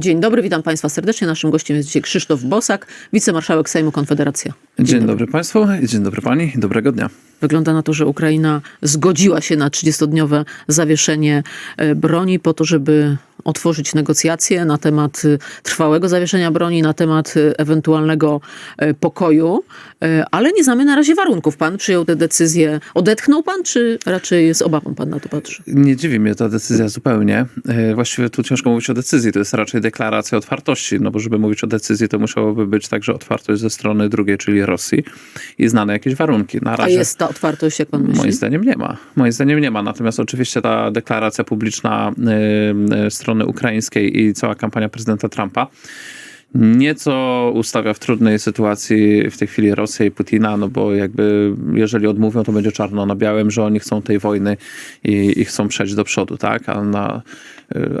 Dzień dobry, witam Państwa serdecznie. Naszym gościem jest dzisiaj Krzysztof Bosak, wicemarszałek Sejmu Konfederacja. Dzień, dobry Państwu, i dzień dobry Pani, dobrego dnia. Wygląda na to, że Ukraina zgodziła się na 30-dniowe zawieszenie e, broni po to, żeby otworzyć negocjacje na temat e, trwałego zawieszenia broni, na temat e, ewentualnego pokoju, ale nie znamy na razie warunków. Pan przyjął tę decyzję. Odetchnął pan, czy raczej z obawą pan na to patrzy? Nie dziwi mnie ta decyzja zupełnie. Właściwie tu ciężko mówić o decyzji, to jest raczej deklaracja otwartości, no bo żeby mówić o decyzji, to musiałoby być także otwartość ze strony drugiej, czyli Rosji i znane jakieś warunki. Na A razie jest ta otwartość, jak pan myśli? Moim zdaniem nie ma. Moim zdaniem nie ma. Natomiast oczywiście ta deklaracja publiczna y, y, strony ukraińskiej i cała kampania prezydenta Trumpa nieco ustawia w trudnej sytuacji w tej chwili Rosję i Putina, no bo jakby jeżeli odmówią, to będzie czarno na białym, że oni chcą tej wojny i, i chcą przejść do przodu, tak? A na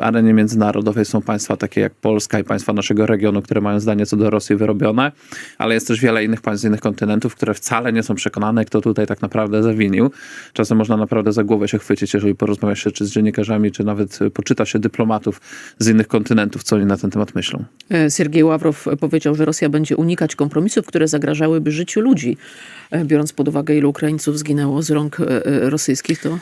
arenie międzynarodowej są państwa takie jak Polska i państwa naszego regionu, które mają zdanie co do Rosji wyrobione, ale jest też wiele innych państw z innych kontynentów, które wcale nie są przekonane, kto tutaj tak naprawdę zawinił. Czasem można naprawdę za głowę się chwycić, jeżeli porozmawia się czy z dziennikarzami, czy nawet y, poczyta się dyplomatów z innych kontynentów, co oni na ten temat myślą. E, Siergiej Ławrow powiedział, że Rosja będzie unikać kompromisów, które zagrażałyby życiu ludzi. E, Biorąc pod uwagę, ilu Ukraińców zginęło z rąk e, rosyjskich, to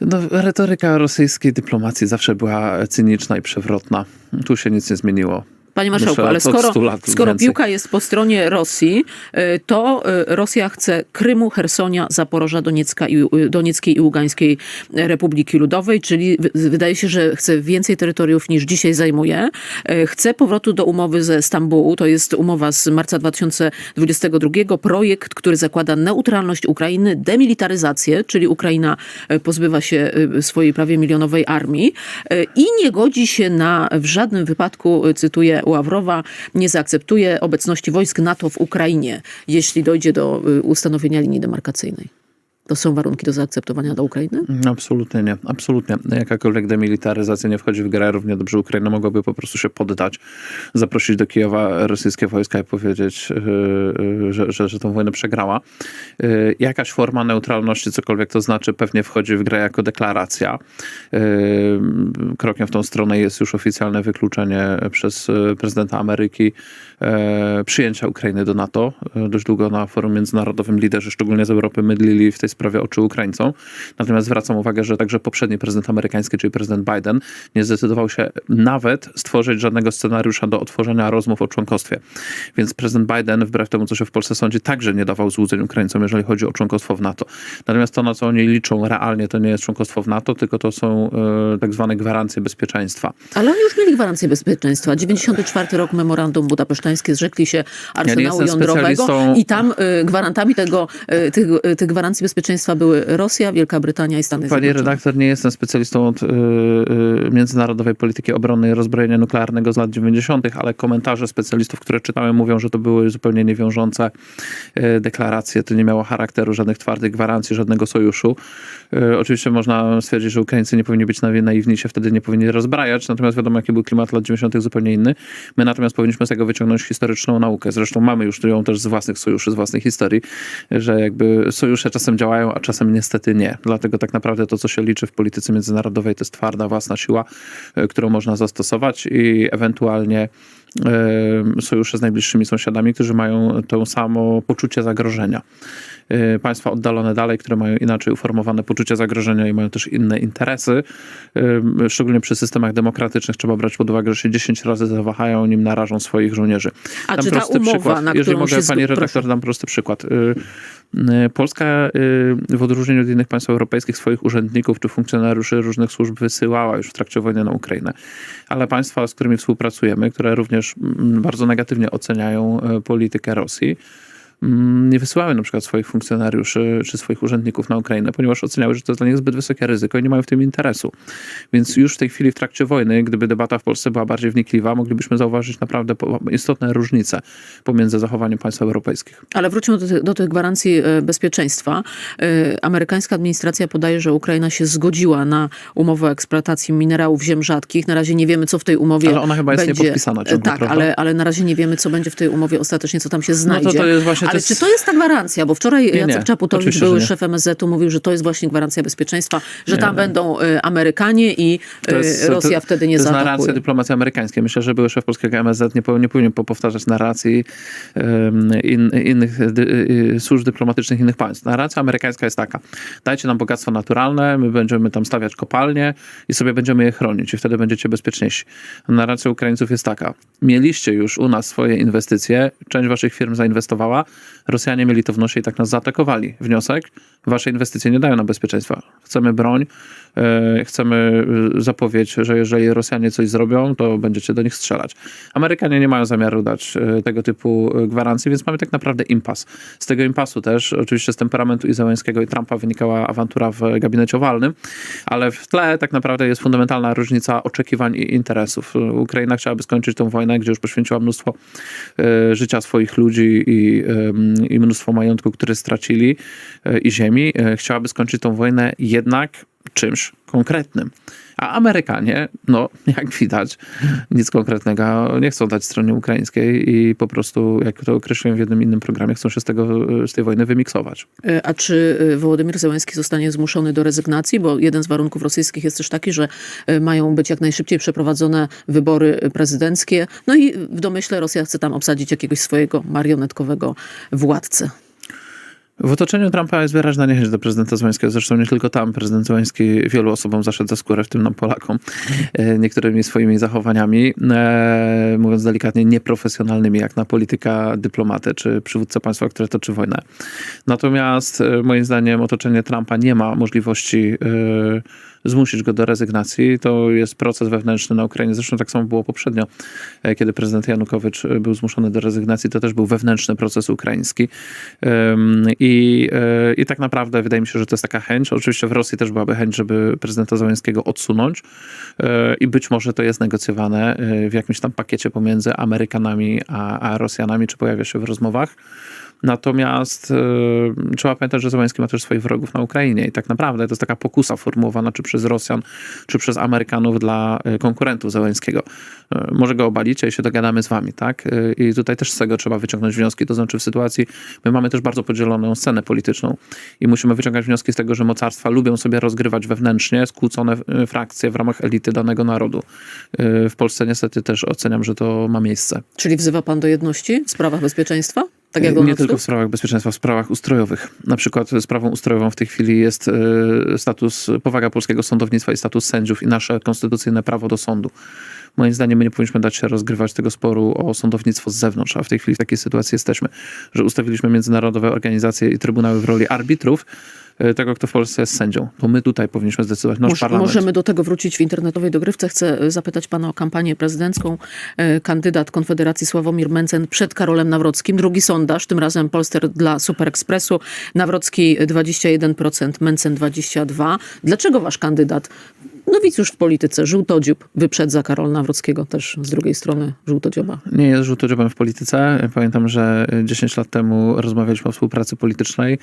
No, retoryka rosyjskiej dyplomacji zawsze była cyniczna i przewrotna. Tu się nic nie zmieniło. Panie marszałku, ale skoro, 100 lat skoro piłka jest po stronie Rosji, e, to e, Rosja chce Krymu, Hersonia, Zaporoża, Doniecka i, e, Donieckiej i Ługańskiej Republiki Ludowej, czyli wy- wydaje się, że chce więcej terytoriów niż dzisiaj zajmuje. Chce powrotu do umowy ze Stambułu, to jest umowa z marca 2022, projekt, który zakłada neutralność Ukrainy, demilitaryzację, czyli Ukraina pozbywa się swojej prawie milionowej armii i nie godzi się na w żadnym wypadku, cytuję Ławrowa, nie zaakceptuje obecności wojsk NATO w Ukrainie, jeśli dojdzie do e, ustanowienia linii demarkacyjnej. To są warunki do zaakceptowania dla Ukrainy? Absolutnie nie. Absolutnie. Jakakolwiek demilitaryzacja nie wchodzi w grę. Równie dobrze Ukraina mogłaby po prostu się poddać, zaprosić do Kijowa rosyjskie wojska i powiedzieć, yy, yy, że, że, że tą wojnę przegrała. Yy, Jakaś forma neutralności, cokolwiek to znaczy, pewnie wchodzi w grę jako deklaracja. Krokiem w tą stronę jest już oficjalne wykluczenie przez prezydenta Ameryki przyjęcia Ukrainy do NATO. Dość długo na forum międzynarodowym liderzy, szczególnie z Europy, mydlili w tej sprawie oczy Ukraińcom. Natomiast zwracam uwagę, że także poprzedni prezydent amerykański, czyli prezydent Biden, nie zdecydował się nawet stworzyć żadnego scenariusza do otworzenia rozmów o członkostwie. Więc prezydent Biden, wbrew temu, co się w Polsce sądzi, także nie dawał złudzeń Ukraińcom, jeżeli chodzi o członkostwo w NATO. Natomiast to, na co oni liczą realnie, to nie jest członkostwo w NATO, tylko to są e, tak zwane gwarancje bezpieczeństwa. Ale oni już mieli gwarancję bezpieczeństwa. 94 rok memorandum budapesztańskie zrzekli się arsenału jestem jądrowego i tam y, gwarantami tego, y, tych, y, tych gwarancji bezpieczeństwa były Rosja, Wielka Brytania i Stany Panie Zjednoczone. redaktor, nie jestem specjalistą od y, y, międzynarodowej polityki obronnej i rozbrojenia nuklearnego z lat 90., ale komentarze specjalistów, które czytałem, mówią, że to były zupełnie niewiążące y, deklaracje. To nie miało charakteru żadnych twardych gwarancji, żadnego sojuszu. Y, oczywiście można stwierdzić, że Ukraińcy nie powinni być naiwni, się wtedy nie powinni rozbrajać, natomiast wiadomo, jaki był klimat lat 90. zupełnie inny. My natomiast powinniśmy z tego wyciągnąć historyczną naukę. Zresztą mamy już ją też z własnych sojuszy, z własnej historii, że jakby sojusze czasem działają, a czasem niestety nie. Dlatego tak naprawdę to, co się liczy w polityce międzynarodowej, to jest twarda własna siła, y, którą można zastosować i ewentualnie sojusze z najbliższymi sąsiadami, którzy mają to samo poczucie zagrożenia. Y, Państwa oddalone dalej, które mają inaczej uformowane poczucie zagrożenia i mają też inne interesy. Y, Szczególnie przy systemach demokratycznych trzeba brać pod uwagę, że się 10 razy zawahają, nim narażą swoich żołnierzy. A Dam czy ta prosty umowa, przykład. na Jeżeli mogę, się pani redaktor, dam prosty przykład. Polska w odróżnieniu od innych państw europejskich swoich urzędników czy funkcjonariuszy różnych służb wysyłała już w trakcie wojny na Ukrainę. Ale państwa, z którymi współpracujemy, które również mm, bardzo negatywnie oceniają y, politykę Rosji, nie wysyłały na przykład swoich funkcjonariuszy czy swoich urzędników na Ukrainę, ponieważ oceniały, że to jest dla nich zbyt wysokie ryzyko i nie mają w tym interesu. Więc już w tej chwili w trakcie wojny, gdyby debata w Polsce była bardziej wnikliwa, moglibyśmy zauważyć naprawdę istotne różnice pomiędzy zachowaniem państw europejskich. Ale wróćmy do, tych- do tych gwarancji e, bezpieczeństwa. E, Amerykańska administracja podaje, że Ukraina się zgodziła na umowę o eksploatacji minerałów ziem rzadkich. Na razie nie wiemy, co w tej umowie Ale ona chyba jest będzie. niepodpisana ciągle, Tak, prawda? ale, ale na razie nie wiemy, co będzie w tej umowie ostatecznie, co tam się No znajdzie. to to jest właśnie Ale jest- czy to jest ta gwarancja? Bo wczoraj nie, Jacek Czaputowicz, oczywiście, były nie. szef MSZ-u, mówił, że to jest właśnie gwarancja bezpieczeństwa, że tam Nie. będą y, Amerykanie i y, jest- Rosja to, wtedy nie To jest zaatakuje. narracja dyplomacji amerykańskiej. Myślę, że były szef polskiego MSZ nie, nie powinien powtarzać narracji in, innych y, służb dyplomatycznych innych państw. Narracja amerykańska jest taka. Dajcie nam bogactwo naturalne, my będziemy tam stawiać kopalnie i sobie będziemy je chronić i wtedy będziecie bezpieczniejsi. Narracja Ukraińców jest taka. Mieliście już u nas swoje inwestycje, część waszych firm zainwestowała, Rosjanie mieli to w nosie i tak nas zaatakowali. Wniosek, wasze inwestycje nie dają nam bezpieczeństwa. Chcemy broń, e, chcemy e, zapowiedź, że jeżeli Rosjanie coś zrobią, to będziecie do nich strzelać. Amerykanie nie mają zamiaru dać e, tego typu gwarancji, więc mamy tak naprawdę impas. Z tego impasu też, oczywiście z temperamentu i i Trumpa wynikała awantura w gabinecie owalnym, ale w tle tak naprawdę jest fundamentalna różnica oczekiwań i interesów. Ukraina chciałaby skończyć tą wojnę, gdzie już poświęciła mnóstwo e, życia swoich ludzi i, i mnóstwo majątku, który stracili e, i ziemi. E, Chciałaby skończyć tą wojnę jednak czymś konkretnym. A Amerykanie, no jak widać, nic konkretnego nie chcą dać stronie ukraińskiej i po prostu, jak to określiłem w jednym innym programie, chcą się z, tego, z tej wojny wymiksować. Y, A czy y, Wołodymyr Zełenski zostanie zmuszony do rezygnacji? Bo jeden z warunków rosyjskich jest też taki, że y, mają być jak najszybciej przeprowadzone wybory prezydenckie. No i w domyśle Rosja chce tam obsadzić jakiegoś swojego marionetkowego władcę. W otoczeniu Trumpa jest wyraźna niechęć do prezydenta Zełańskiego. Zresztą nie tylko tam. Prezydent Zełański wielu osobom zaszedł za skórę, w tym nam Polakom, e, niektórymi swoimi zachowaniami, e, mówiąc delikatnie, nieprofesjonalnymi, jak na polityka, dyplomatę czy przywódcę państwa, które toczy wojnę. Natomiast e, moim zdaniem otoczenie Trumpa nie ma możliwości zmusić go do rezygnacji. To jest proces wewnętrzny na Ukrainie. Zresztą tak samo było poprzednio, e, kiedy prezydent Janukowycz e, był zmuszony do rezygnacji. To też był wewnętrzny proces ukraiński. I, e, I tak naprawdę wydaje mi się, że to jest taka chęć. Oczywiście w Rosji też byłaby chęć, żeby prezydenta Załęskiego odsunąć i być może to jest negocjowane w jakimś tam pakiecie pomiędzy Amerykanami a, a Rosjanami, czy pojawia się w rozmowach. Natomiast e, trzeba pamiętać, że Zełański ma też swoich wrogów na Ukrainie i tak naprawdę to jest taka pokusa formułowana czy przez Rosjan, czy przez Amerykanów dla e, konkurentów Zełańskiego. E, może go obalicie i się dogadamy z wami, tak? E, I tutaj też z tego trzeba wyciągnąć wnioski, to znaczy w sytuacji, my mamy też bardzo podzieloną scenę polityczną i musimy wyciągać wnioski z tego, że mocarstwa lubią sobie rozgrywać wewnętrznie skłócone e, frakcje w ramach elity danego narodu. E, W Polsce niestety też oceniam, że to ma miejsce. Czyli wzywa pan do jedności w sprawach bezpieczeństwa? Tak jak Nie tylko w Tusk? sprawach bezpieczeństwa, w sprawach ustrojowych. Na przykład sprawą ustrojową w tej chwili jest e, status, powaga polskiego sądownictwa i status sędziów i nasze konstytucyjne prawo do sądu. Moim zdaniem my nie powinniśmy dać się rozgrywać tego sporu o sądownictwo z zewnątrz, a w tej chwili w takiej sytuacji jesteśmy, że ustawiliśmy międzynarodowe organizacje i trybunały w roli arbitrów, e, tego kto w Polsce jest sędzią. To my tutaj powinniśmy zdecydować, nasz Moż- parlament. Możemy do tego wrócić w internetowej dogrywce. Chcę y, zapytać pana o kampanię prezydencką. E, Kandydat Konfederacji Sławomir Mencen przed Karolem Nawrockim. Drugi sondaż, tym razem Polster dla Super Expressu. Nawrocki 21%, Mencen 22%. Dlaczego wasz kandydat, nowicjusz w polityce, żółtodziób, wyprzedza Karola Nawrockiego też z drugiej strony żółtodzioba? Nie jest żółtodziobem w polityce. Pamiętam, że 10 lat temu rozmawialiśmy o współpracy politycznej.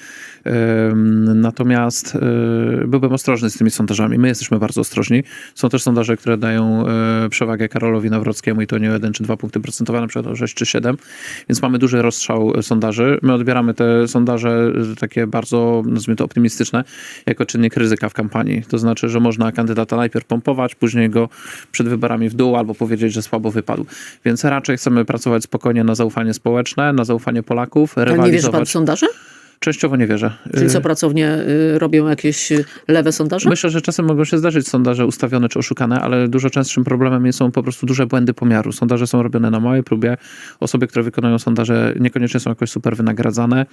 Natomiast y, byłbym ostrożny z tymi sondażami. My jesteśmy bardzo ostrożni. Są też sondaże, które dają y, przewagę Karolowi Nawrockiemu i to nie o 1 czy 2 punkty procentowe, na przykład o 6 czy 7. Więc mamy duży rozstrzał sondaży. My odbieramy te sondaże y, takie bardzo, nazwijmy to optymistyczne, jako czynnik ryzyka w kampanii. To znaczy, że można kandydata najpierw pompować, później go przed wyborami w dół albo powiedzieć, że słabo wypadł. Więc raczej chcemy pracować spokojnie na zaufanie społeczne, na zaufanie Polaków, Ale nie wierzy pan w rywalizować. sondaże? Częściowo nie wierzę. Czyli co, Y, pracownie y, robią jakieś y, lewe sondaże? Myślę, że czasem mogą się zdarzyć sondaże ustawione czy oszukane, ale dużo częstszym problemem są po prostu duże błędy pomiaru. Sondaże są robione na małej próbie. Osoby, które wykonują sondaże niekoniecznie są jakoś super wynagradzane.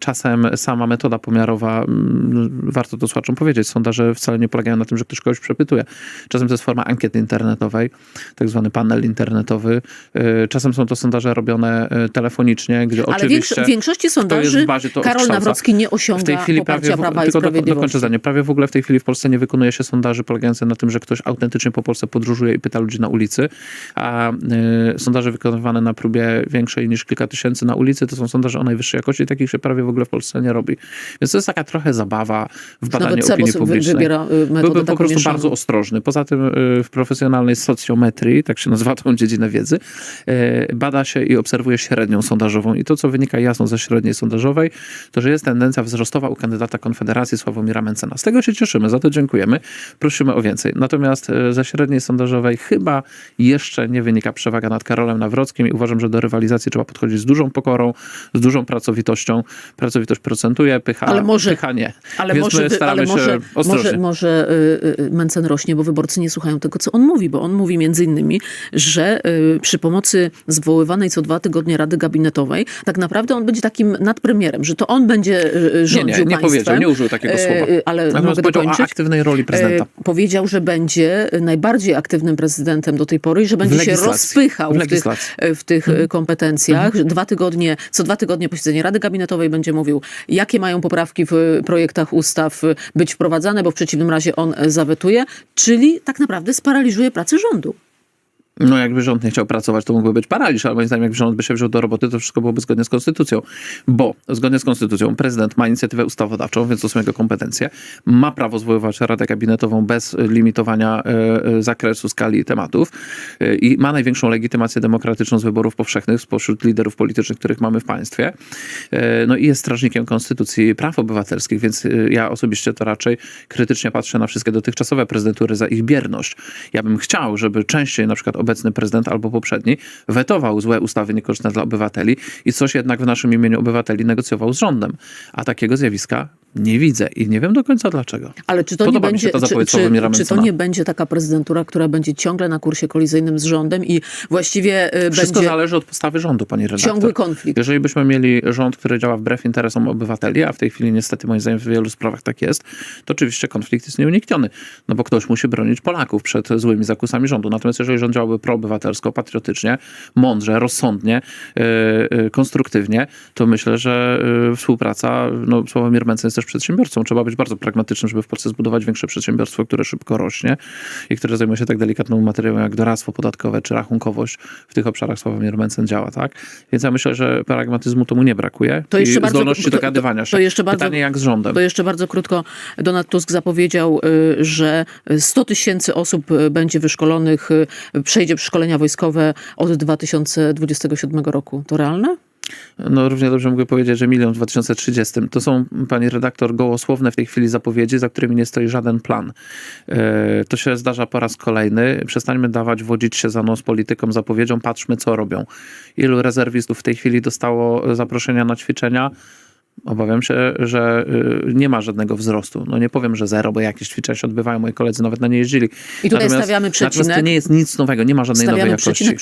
Czasem sama metoda pomiarowa, mm, warto to słuchaczom powiedzieć, sondaże wcale nie polegają na tym, że ktoś kogoś przepytuje. Czasem to jest forma ankiety internetowej, tak zwany panel internetowy. Czasem są to sondaże robione telefonicznie, gdzie Ale oczywiście... większo- w większości sondaży razie to Karol. Nawrocki nie osiąga w tej chwili prawie, Prawa i tylko do, Sprawiedliwości. dokończę zdanie. Prawie w ogóle w tej chwili w Polsce nie wykonuje się sondaży polegających na tym, że ktoś autentycznie po Polsce podróżuje i pyta ludzi na ulicy, a y, sondaże wykonywane na próbie większej niż kilka tysięcy na ulicy to są sondaże o najwyższej jakości, takich się prawie w ogóle w Polsce nie robi. Więc to jest taka trochę zabawa w badanie Nawet opinii publicznej. wybiera y, Byłbym po prostu mieszaną. bardzo ostrożny. Poza tym y, w profesjonalnej socjometrii, tak się nazywa tą dziedzinę wiedzy, y, bada się i obserwuje średnią sondażową. I to, co wynika jasno ze średniej sondażowej, to, że jest tendencja wzrostowa u kandydata Konfederacji Sławomira Mencena. Z tego się cieszymy, za to dziękujemy. Prosimy o więcej. Natomiast y, ze średniej sondażowej chyba jeszcze nie wynika przewaga nad Karolem Nawrockim i uważam, że do rywalizacji trzeba podchodzić z dużą pokorą, z dużą pracowitością. Pracowitość procentuje, pycha, Ale może- pycha nie. Ale Więc może, my staramy ale się może, ostrożnie. może, może y, y, Mencen rośnie, bo wyborcy nie słuchają tego, co on mówi, bo on mówi między innymi, że przy pomocy zwoływanej co dwa tygodnie Rady Gabinetowej, tak naprawdę on będzie takim nadpremierem, że to on będzie y, y, Nie, rządził nie, nie państwem. powiedział, nie użył takiego E, słowa. Ale Natomiast mogę powiedział o dokończyć. aktywnej roli prezydenta. E, powiedział, że będzie najbardziej aktywnym prezydentem do tej pory i że będzie się rozpychał W w, tych, w tych e, kompetencjach. Że Dwa tygodnie, co dwa tygodnie posiedzenie Rady Gabinetowej będzie mówił, jakie mają poprawki w projektach ustaw e, być wprowadzane, bo w przeciwnym razie on e, zawetuje, czyli tak naprawdę sparaliżuje pracę rządu. No jakby rząd nie chciał pracować, to mógłby być paraliż, ale moim zdaniem jakby rząd by się wziął do roboty, to wszystko byłoby zgodnie z konstytucją. Bo zgodnie z konstytucją prezydent ma inicjatywę ustawodawczą, więc to są jego kompetencje. Ma prawo zwoływać Radę Gabinetową bez limitowania e, zakresu, skali tematów e, i ma największą legitymację demokratyczną z wyborów powszechnych spośród liderów politycznych, których mamy w państwie. E, No i jest strażnikiem konstytucji praw obywatelskich, więc ja osobiście to raczej krytycznie patrzę na wszystkie dotychczasowe prezydentury za ich bierność. Ja bym chciał, żeby częściej na przykład obecny prezydent albo poprzedni wetował złe ustawy niekorzystne dla obywateli i coś jednak w naszym imieniu obywateli negocjował z rządem. A takiego zjawiska nie widzę i nie wiem do końca dlaczego. Ale czy to Podoba nie będzie, ta czy, czy, czy to nie będzie taka prezydentura, która będzie ciągle na kursie kolizyjnym z rządem i właściwie e, Wszystko będzie zależy od postawy rządu, pani redaktor. ciągły konflikt? Jeżeli byśmy mieli rząd, który działa wbrew interesom obywateli, a w tej chwili niestety moim zdaniem w wielu sprawach tak jest, to oczywiście konflikt jest nieunikniony, no bo ktoś musi bronić Polaków przed złymi zakusami rządu. Natomiast jeżeli rząd działałby proobywatelsko, patriotycznie, mądrze, rozsądnie, yy, konstruktywnie, to myślę, że yy, współpraca, no Sławomir Mencen jest też przedsiębiorcą. Trzeba być bardzo pragmatycznym, żeby w Polsce zbudować większe przedsiębiorstwo, które szybko rośnie i które zajmuje się tak delikatną materią jak doradztwo podatkowe czy rachunkowość. W tych obszarach Sławomir Mencen działa, tak? Więc ja myślę, że pragmatyzmu tomu nie brakuje To i jeszcze bardzo- zdolności to- to- dogadywania się. to jeszcze bardzo- Pytanie jak z rządem. To jeszcze bardzo krótko. Donald Tusk zapowiedział, y, że 100 tysięcy osób y, będzie wyszkolonych, y, przejdzie szkolenia wojskowe od 2027 roku. To realne? No równie dobrze mogę powiedzieć, że milion w 2030. To są, pani redaktor, gołosłowne w tej chwili zapowiedzi, za którymi nie stoi żaden plan. E, To się zdarza po raz kolejny. Przestańmy dawać, wodzić się za nos politykom, zapowiedzią, patrzmy co robią. Ilu rezerwistów w tej chwili dostało zaproszenia na ćwiczenia? Obawiam się, że y, nie ma żadnego wzrostu. No nie powiem, że zero, bo jakieś ćwiczenia się odbywają, moi koledzy nawet na nie jeździli. I tutaj stawiamy Natomiast to przecinek. nie jest nic nowego, nie ma żadnej nowej Stawiamy jakości. przecinek